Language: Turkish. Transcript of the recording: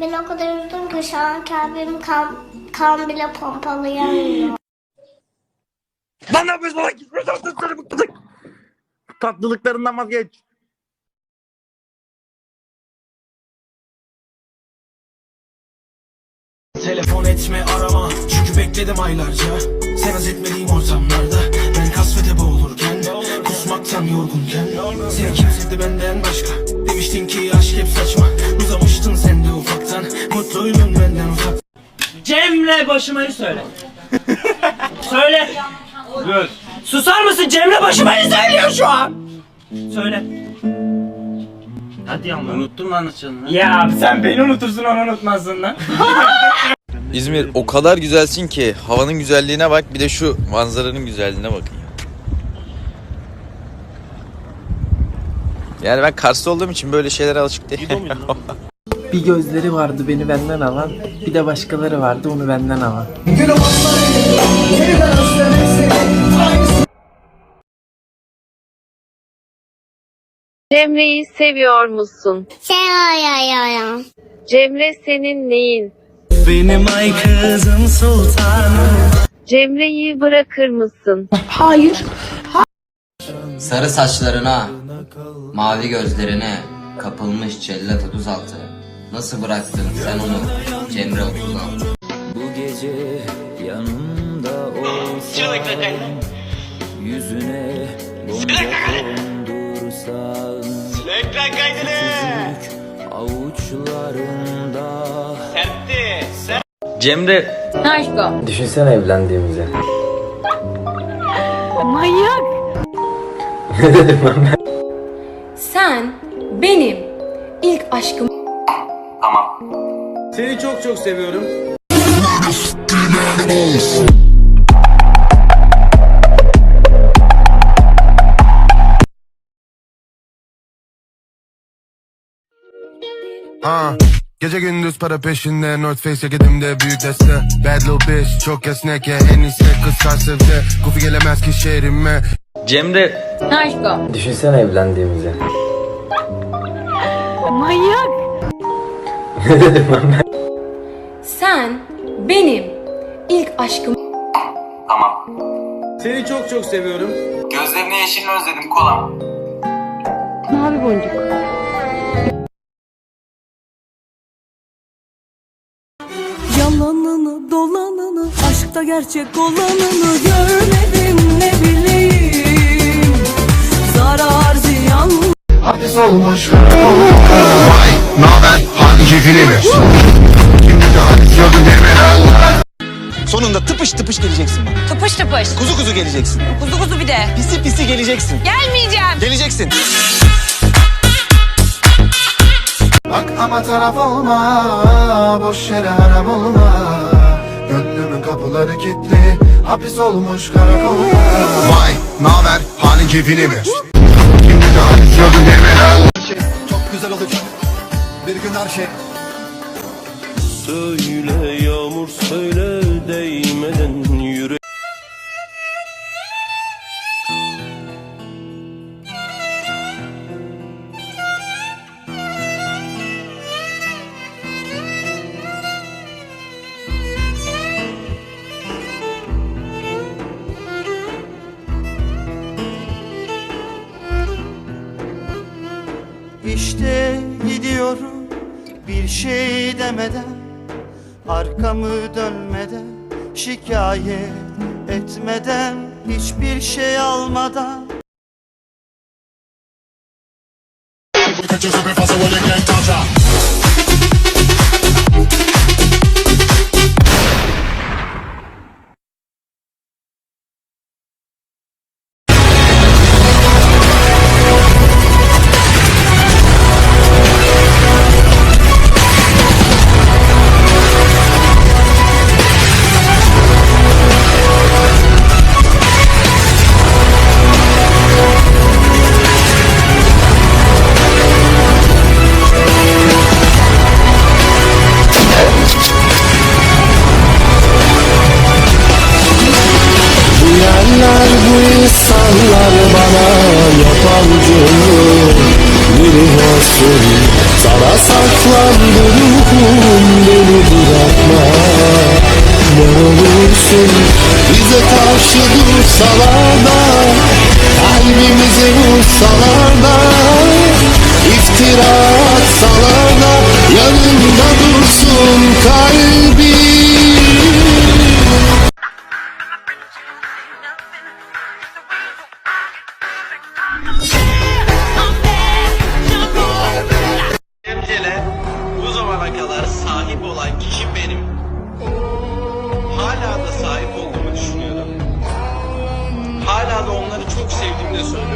Ben o kadar üzüldüm ki şu an kalbim kan, kan bile pompalayamıyor. Lan ne yapıyorsun lan? Gitme tatlılıkları bıktık. Tatlılıklarından vazgeç. Telefon etme arama çünkü bekledim aylarca Sen haz etmediğim ortamlarda Kusmaktan yorgunken Seni kim sevdi benden başka Demiştin ki aşk hep saçma Uzamıştın sen de ufaktan Mutluydun benden uzak Cemre başımayı söyle. söyle. Dur. Susar mısın? Cemre başımayı söylüyor şu an. Söyle. Hadi ama. Unuttum lan açılını. Ya sen beni unutursun onu unutmazsın lan. İzmir o kadar güzelsin ki havanın güzelliğine bak bir de şu manzaranın güzelliğine bakın Yani ben Kars'ta olduğum için böyle şeylere alışık değilim. Bir gözleri vardı beni benden alan, bir de başkaları vardı onu benden alan. Cemre'yi seviyor musun? Seviyorum. Cemre senin neyin? Benim ay kızım sultanım Cemre'yi bırakır mısın? Sarı saçlarına, mavi gözlerine kapılmış cellat 36. Nasıl bıraktın sen onu Cemre 36? Bu gece yanımda olsan Yüzüne bomba kondursan Küçücük avuçlarında Cemre Düşünsene evlendiğimizi. Sen benim ilk aşkım. Seni çok çok seviyorum. Ah, Gece gündüz para peşinde North Face ceketimde büyük deste. Bad little bitch çok esnek ya En iyisi kız karsevde Kufi gelemez ki şehrime. Cemre Aşkım. Düşünsene evlendiğimizi. Sen benim ilk aşkım. Seni çok çok seviyorum Gözlerini yeşilini özledim kolam. Mavi boncuk. Yalanını dolanını aşkta gerçek olanını görmedim ne bileyim. Olmuş Vay naber yok demeler Sonunda tıpış tıpış geleceksin bak tıpış tıpış. Kuzu kuzu geleceksin. Kuzu kuzu bir de. Pisi pisi geleceksin. Gelmeyeceğim. Geleceksin. Bak ama taraf olma Boş yere haram olma Gönlümün kapıları kilitli Hapis olmuş karakolda Vay naber halin keyfini mi Şimdi de Çok güzel olacak. Bir gün her şey. Söyle yağmur söyle değmeden İşte gidiyorum bir şey demeden Arkamı dönmeden şikayet etmeden Hiçbir şey almadan Because you're fast, I will seni Sana saklandı ruhum beni bırakma. Ne olursun bize karşı dursalar da Kalbimize vursalar da İftira atsalar da yanında dur